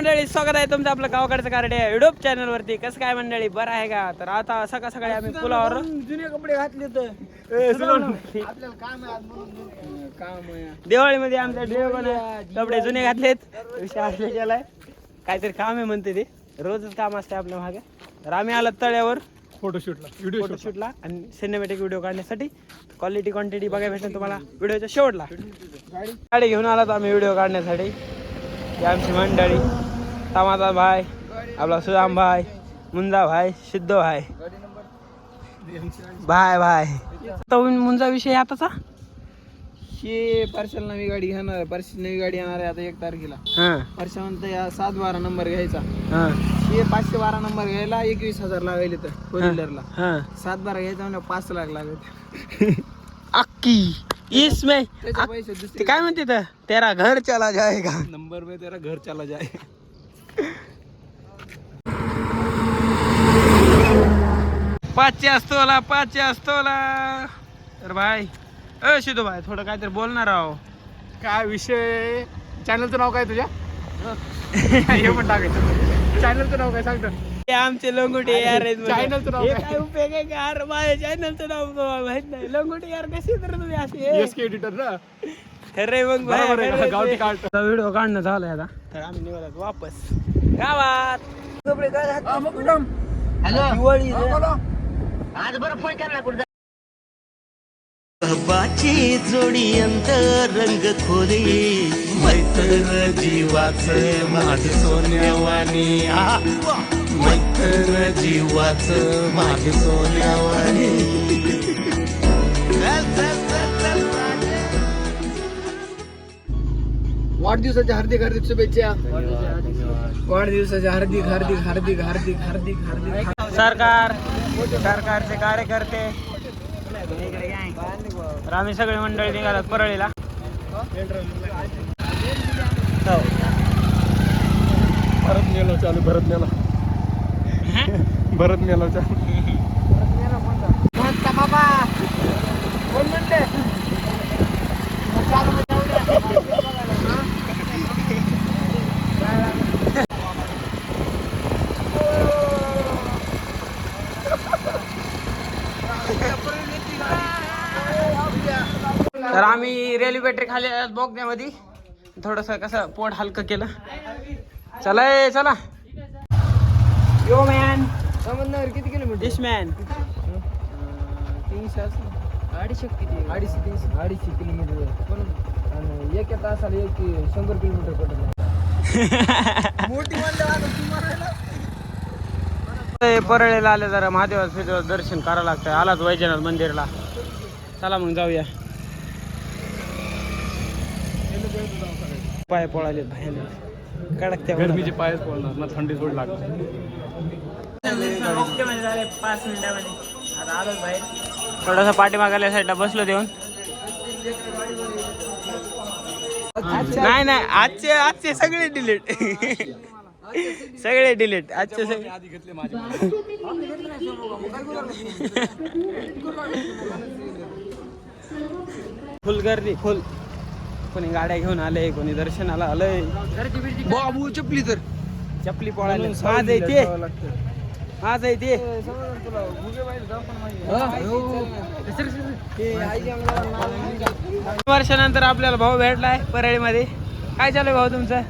मंडळी स्वागत आहे तुमचं आपलं गावाकडचं कार्ड युट्यूब चॅनल वरती. कसं काय मंडळी? बरं आहे का? तर आता सकाळ सकाळी आम्ही पुलावर जुने कपडे घातले तर. आहे आहे. दिवाळीमध्ये आमच्या कपडे जुने घातलेत. विषय असले केलाय काहीतरी काम आहे म्हणते ते. रोजच काम असते आपल्या मागे. तर आम्ही आलो तळ्यावर. फोटोशूटला व्हिडिओ फोटोशूटला आणि सिनेमॅटिक व्हिडिओ काढण्यासाठी क्वालिटी क्वांटिटी बघायला भेटेल तुम्हाला. व्हिडिओच्या शेवटला गाडी घेऊन आलात आम्ही व्हिडिओ काढण्यासाठी. ही आमची मंडळी. तमाचा भाई आपला सुदाम भाई मुंजा भाई सिद्धो भाई. भाय भाय तो मुंजा विषय आताचा? हे पार्सल नवी गाडी घेणार पार्सल नवी गाडी येणार आहे आता एक तारखेला. हां. पार्सल म्हणतं या सात बारा नंबर घ्यायचा. हां. पाचशे बारा नंबर घ्यायला एकवीस हजार लागेल तर फोर व्हीलरला हां. सात बारा घ्यायचा म्हणजे पाच लाख लागत अक्की. ते दुसरे काय म्हणते तर तेरा घर चला जाएगा नंबर में तेरा घर चला जाए पाचशे असतोला पाचशे असतोला. तर भाई अ शिदू भाई थोडं काहीतरी बोलणार आहो. काय विषय? चॅनलचं नाव काय तुझ्या? हे पण टाकायचं. चॅनलचं नाव काय सांगतो हे आमचे लंगोटे यार आहेत. चॅनलचं नाव हे काय? काय उपयोग आहे का? यार माझ्या चॅनलचं नाव तुम्हाला माहीत नाही. लंगोटे यार कसे तर तुम्ही असे एस के एडिटर ना? खरे मग बरोबर आहे का? गावठी कार्ट. व्हिडिओ काढणं झालंय आता. तर आम्ही निघालो वापस. गावात. दिवाळी बाची जोडी अंतर रंग खोली. मैत्र जीवाच माझ सोन्यावानी मैत्र जीवाच माझ सोन्यावानी. वाढदिवसाच्या हार्दिक हार्दिक शुभेच्छा. वाढदिवसाच्या हार्दिक हार्दिक हार्दिक हार्दिक हार्दिक हार्दिक सरकार सरकारचे कार्यकर्ते. तर आम्ही सगळे मंडळी निघालात परळीला. हो. भरत मेलो चालू भरत मेला भरत मेलो चालू बाबा कोण म्हणते आम्ही रेल्वे बॅटरी खाली बोगद्यामध्ये थोडस कसं पोट हलकं केलं. चला ए, चला. यो मॅन संबंधावर किती किलोमीटर दिस मॅन तीनशे असं. अडीचशे किती? अडीचशे तीनशे. अडीचशे किलोमीटर पण आणि एका तासाला एक शंभर किलोमीटर मोठी परळीला आले जरा महादेवाचं दर्शन करावं लागतं आलाच वैजनाथ मंदिरला. चला मग जाऊया. पाय पळाले भयानक कडक त्या गरमीचे पायच पडणार ना थंडी थोडी लागणार. पाच मिनिटामध्ये आता आलोच बाहेर थोडासा पाठीमागायला साईडला बसलो देऊन. नाही नाही आजचे आजचे सगळे डिलीट सगळे डिलीट आजचे सगळे आधी घेतले माझे फुल गर्दी फुल. कोणी गाड्या घेऊन आले कोणी दर्शनाला आलंय. बाबू चपली तर. चपली पळाले. माझ आहे ते. माझ आहे ते. वर्षानंतर आपल्याला भाऊ भेटलाय परळीमध्ये. काय चालू आहे भाऊ तुमचं?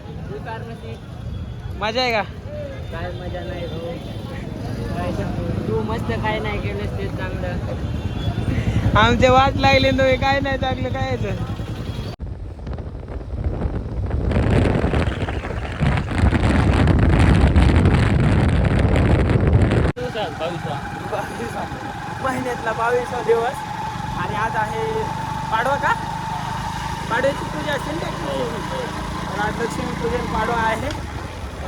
मजा आहे का? काय मजा नाही तू मस्त काय नाही केलं ते चांगलं. आमचे वाट लागले तुम्ही काय नाही चांगलं काय महिन्यातला बावीसवा दिवस. आणि आज आहे पाडवा का? पाडव्याची पूजा असेल ना? तर आज लक्ष्मी पूजन पाडवा आहे.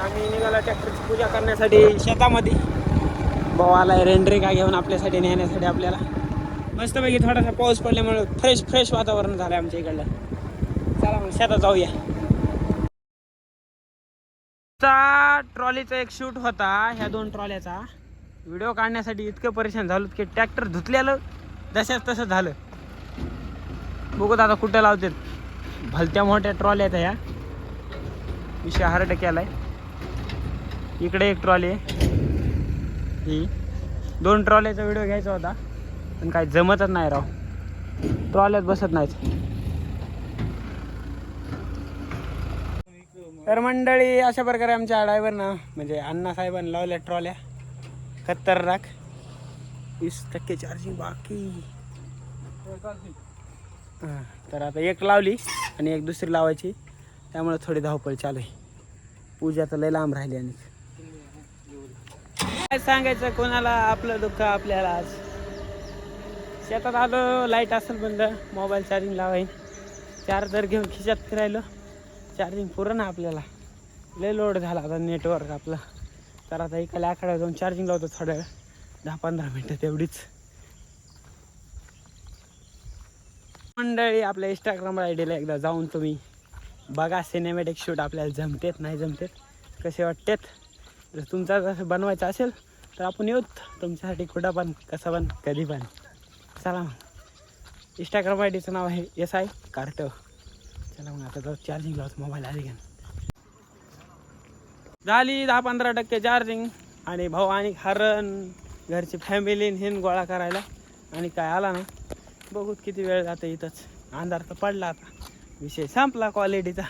आम्ही निघाला ट्रॅक्टरची पूजा करण्यासाठी शेतामध्ये. भाऊ आलाय रेंड्रिका घेऊन आपल्यासाठी नेण्यासाठी आपल्याला. मस्तपैकी थोडासा पाऊस पडल्यामुळे फ्रेश फ्रेश वातावरण झालं आमच्या इकडलं. चला मग शेतात जाऊया. ट्रॉलीचा एक शूट होता ह्या दोन ट्रॉल्याचा. व्हिडिओ काढण्यासाठी इतकं परेशान झालो की ट्रॅक्टर धुतलेलं जशाच तसं झालं. बघू आता कुठं लावते भलत्या मोठ्या ट्रॉल्या आहेत ह्या. विषय हार्ड केलाय. इकडे एक ट्रॉली आहे. ही. दोन ट्रॉल्याचा व्हिडिओ घ्यायचा होता. पण काय जमतच नाही राव. ट्रॉल्यात बसत नाहीत. तर मंडळी अशा प्रकारे आमच्या ड्रायव्हर ना म्हणजे अण्णा साहेबांनी लावल्या ट्रॉल्या. खतरनाक. वीस टक्के चार्जिंग बाकी. हां तर आता एक लावली आणि एक दुसरी लावायची. त्यामुळे थोडी धावपळ चालू आहे. पूजा तर लय लांब राहिली आणि. काय सांगायचं कोणाला आपलं दुःख आपल्याला आज? शेतात आलो लाइट असेल बंद मोबाईल चार्जिंग लावाय चार्जर घेऊन खिशात फिरायलो चार्जिंग पुरण आपल्याला. लय लोड झाला आता नेटवर्क आपलं. तर आता एकाला आखाड्यावर जाऊन चार्जिंग लावतो थोड्या वेळ. दहा पंधरा मिनटं तेवढीच. मंडळी आपल्या इंस्टाग्राम आय डीला एकदा जाऊन तुम्ही बघा सिनेमॅटिक शूट आपल्याला जमतेत नाही जमतेत कसे वाटतेत. जर तुमचा जसं बनवायचं असेल तर आपण येऊत तुमच्यासाठी कुठं पण कसं पण कधी पण. चला मग. इंस्टाग्राम आय डीचं नाव आहे एस आय कार्ट चला मग आता जाऊ चार्जिंग लावतो मोबाईल आली घ्या झाली दहा पंधरा टक्के चार्जिंग आणि भाऊ आणि हरण घरची फॅमिली हिन गोळा करायला. आणि काय आला ना बघू किती वेळ जातं इथंच. अंधार तर पडला आता. विषय संपला क्वालिटीचा